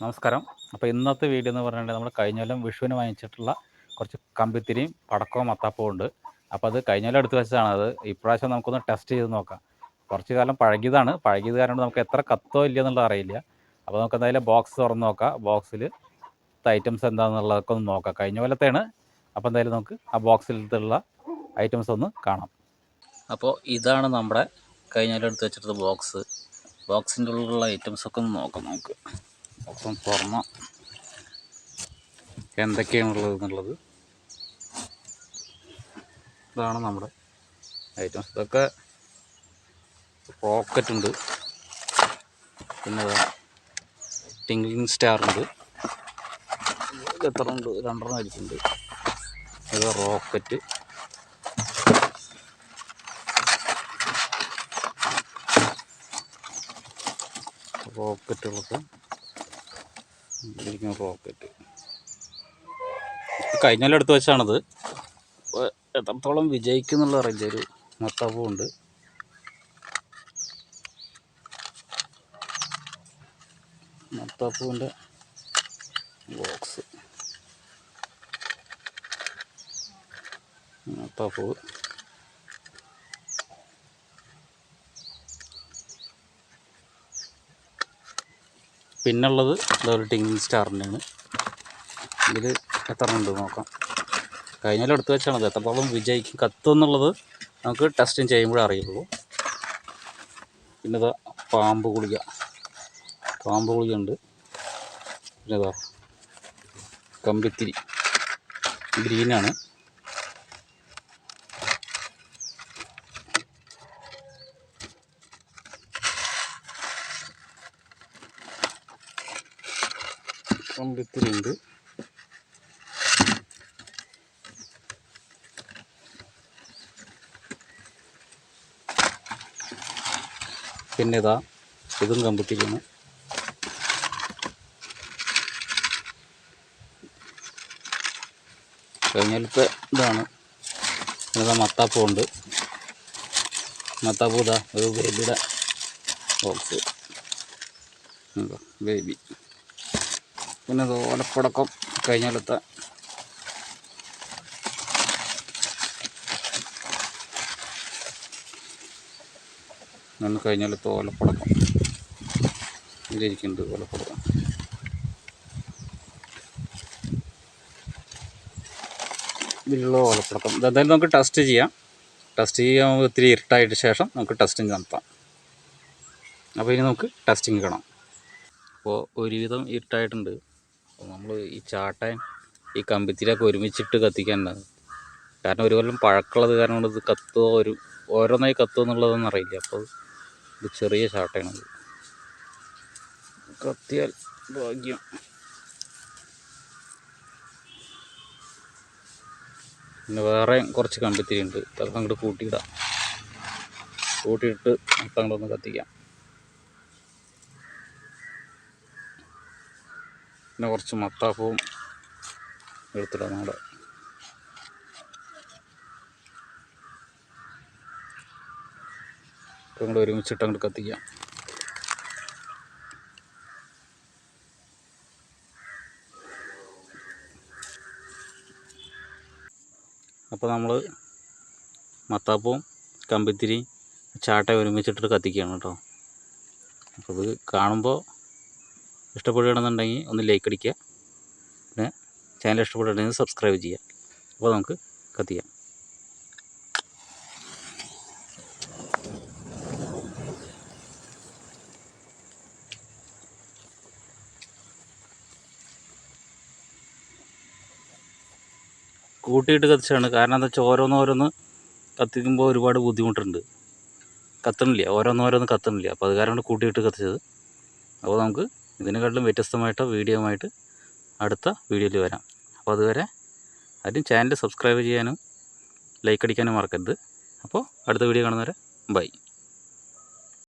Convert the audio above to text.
നമസ്കാരം. അപ്പോൾ ഇന്നത്തെ വീഡിയോ എന്ന് പറഞ്ഞാൽ നമ്മൾ കഴിഞ്ഞ കൊല്ലം വിഷുവിന് വാങ്ങിച്ചിട്ടുള്ള കുറച്ച് കമ്പിത്തിരിയും പടക്കവും മത്താപ്പവും ഉണ്ട്. അപ്പോൾ അത് കഴിഞ്ഞ കൊല്ലം എടുത്ത് വെച്ചതാണ്. അത് ഇപ്രാവശ്യം നമുക്കൊന്ന് ടെസ്റ്റ് ചെയ്ത് നോക്കാം. കുറച്ച് കാലം പഴകിയതാണ്. പഴകിയത് കാരണം നമുക്ക് എത്ര കത്തോ ഇല്ല എന്നുള്ളത് അറിയില്ല. അപ്പോൾ നമുക്ക് എന്തായാലും ബോക്സ് തുറന്ന് നോക്കാം. ബോക്സിൽ ഐറ്റംസ് എന്താണെന്നുള്ളതൊക്കെ ഒന്ന് നോക്കാം. കഴിഞ്ഞ കൊല്ലത്തെയാണ്. അപ്പോൾ എന്തായാലും നമുക്ക് ആ ബോക്സിലുള്ള ഐറ്റംസ് ഒന്ന് കാണാം. അപ്പോൾ ഇതാണ് നമ്മുടെ കഴിഞ്ഞ കൊല്ലം എടുത്ത് വെച്ചിട്ടുള്ള ബോക്സ്. ബോക്സിന്റെ ഉള്ളിലുള്ള ഐറ്റംസൊക്കെ ഒന്ന് നോക്കാം നമുക്ക്. ഒന്ന് തുറന്ന എന്തൊക്കെയാണുള്ളത് എന്നുള്ളത് ഇതാണ് നമ്മുടെ ഐറ്റംസ്. ഇതൊക്കെ റോക്കറ്റ് ഉണ്ട്. പിന്നെ ടിംഗ്ലിംഗ് സ്റ്റാർ ഉണ്ട്. എത്ര ഉണ്ട്? രണ്ടെണ്ണം അരിച്ചുണ്ട് ഇത് റോക്കറ്റ്. റോക്കറ്റുകളൊക്കെ. ഇരിക്കുന്ന റോക്കറ്റ് കഴിഞ്ഞ കൊല്ലം എടുത്ത് വെച്ചാണത്. എത്രത്തോളം വിജയിക്കും എന്നുള്ള അറിയില്ല ഒരു മൊത്തവും ഉണ്ട്. മത്താപ്പൂവിന്റെ ബോക്സ് മത്താപ്പൂവ് പിന്നുള്ളത് ഇതൊരു ടിങ് സ്റ്റാറിന്റെയാണ്. ഇതിൽ എത്ര ഉണ്ട് നോക്കാം. കഴിഞ്ഞാലും എടുത്ത് വെച്ചാണത് എത്രത്തോളം വിജയിക്കും കത്തും എന്നുള്ളത് നമുക്ക് ടെസ്റ്റിങ് ചെയ്യുമ്പോഴേ അറിയുള്ളൂ. പിന്നെ ഇതാ പാമ്പ് ഗുളിക. പാമ്പ് ഗുളിക ഉണ്ട് പിന്നെ ഇതാ കമ്പിത്തിരി. ഗ്രീനാണ്. കമ്പിത്തിരി ഉണ്ട് പിന്നെ ഇതാ ഇതും കമ്പിട്ടിരിക്കുന്നു. കഴിഞ്ഞാലത്തെ ഇതാണ്. പിന്നെ ഇതാ മത്താപ്പം ഇതാ ഒരു ബേബിയുടെ ബോക്സ് ബേബി പിന്നെ ഇത് ഓലപ്പടക്കം കഴിഞ്ഞാലത്തെ നിന്ന് കഴിഞ്ഞാലത്തെ ഓലപ്പടക്കം ഇതിലിരിക്കുന്നുണ്ട് ഓലപ്പടക്കം ഇതിലുള്ള ഓലപ്പടക്കം ഇതെന്തായാലും നമുക്ക് ടെസ്റ്റ് ചെയ്യാം. ടെസ്റ്റ് ചെയ്യാൻ ഒത്തിരി ഇരുട്ടായിട്ട് ശേഷം നമുക്ക് ടെസ്റ്റിംഗ് നടത്താം. അപ്പോൾ ഇനി നമുക്ക് ടെസ്റ്റിംഗ് കാണാം. അപ്പോൾ ഒരുവിധം ഇരുട്ടായിട്ടുണ്ട്. അപ്പോൾ നമ്മൾ ഈ ചാട്ടൻ ഈ കമ്പിത്തിരിയൊക്കെ ഒരുമിച്ചിട്ട് കത്തിക്കാനുണ്ട് കാരണം ഒരു കൊല്ലം പഴക്കമുള്ളത് കാരണം ഇത് കത്തുമോ ഒരു ഓരോന്നായി കത്തുമോ എന്നുള്ളതൊന്നും അറിയില്ല. അപ്പോൾ ഇത് ചെറിയ ചാട്ടയാണ് കത്തിയാൽ ഭാഗ്യം. പിന്നെ വേറെ കുറച്ച് കമ്പിത്തിരി ഉണ്ട് അതൊക്കെ അങ്ങോട്ട് കൂട്ടിയിടാം. കൂട്ടിയിട്ട് അപ്പം അങ്ങോട്ടൊന്ന് കത്തിക്കാം. പിന്നെ കുറച്ച് മത്താപ്പവും എടുത്തിടാം നമ്മുടെ. ഇപ്പം ഒരുമിച്ചിട്ട് അങ്ങോട്ട് കത്തിക്കാം. അപ്പോൾ നമ്മൾ മത്താപ്പവും കമ്പിത്തിരി ചാട്ട ഒരുമിച്ചിട്ടിട്ട് കത്തിക്കുകയാണ് കേട്ടോ. അപ്പോൾ ഇത് കാണുമ്പോൾ ഇഷ്ടപ്പെടുകയാണെന്നുണ്ടെങ്കിൽ ഒന്ന് ലൈക്ക് അടിക്കുക. പിന്നെ ചാനൽ ഇഷ്ടപ്പെടുകയാണെങ്കിൽ സബ്സ്ക്രൈബ് ചെയ്യുക. അപ്പോൾ നമുക്ക് കത്തിക്കാം കൂട്ടിയിട്ട് കത്തിച്ചാണ്. കാരണം എന്താ വെച്ചാൽ ഓരോന്നോരോന്ന് കത്തിക്കുമ്പോൾ ഒരുപാട് ബുദ്ധിമുട്ടുണ്ട്. കത്തണില്ല. ഓരോന്നോരോന്ന് കത്തണില്ല. അപ്പോൾ അത് കാരണം കൂട്ടിയിട്ട് കത്തിച്ചത്. അപ്പോൾ നമുക്ക് ഇതിനെക്കാട്ടിലും വ്യത്യസ്തമായിട്ട് വീഡിയോ അടുത്ത വീഡിയോയിൽ വരാം. അപ്പോൾ അതുവരെ ആദ്യം ചാനൽ സബ്സ്ക്രൈബ് ചെയ്യാനും ലൈക്ക് അടിക്കാനും മറക്കരുത്. അപ്പോൾ അടുത്ത വീഡിയോ കാണുന്നവരെ ബൈ.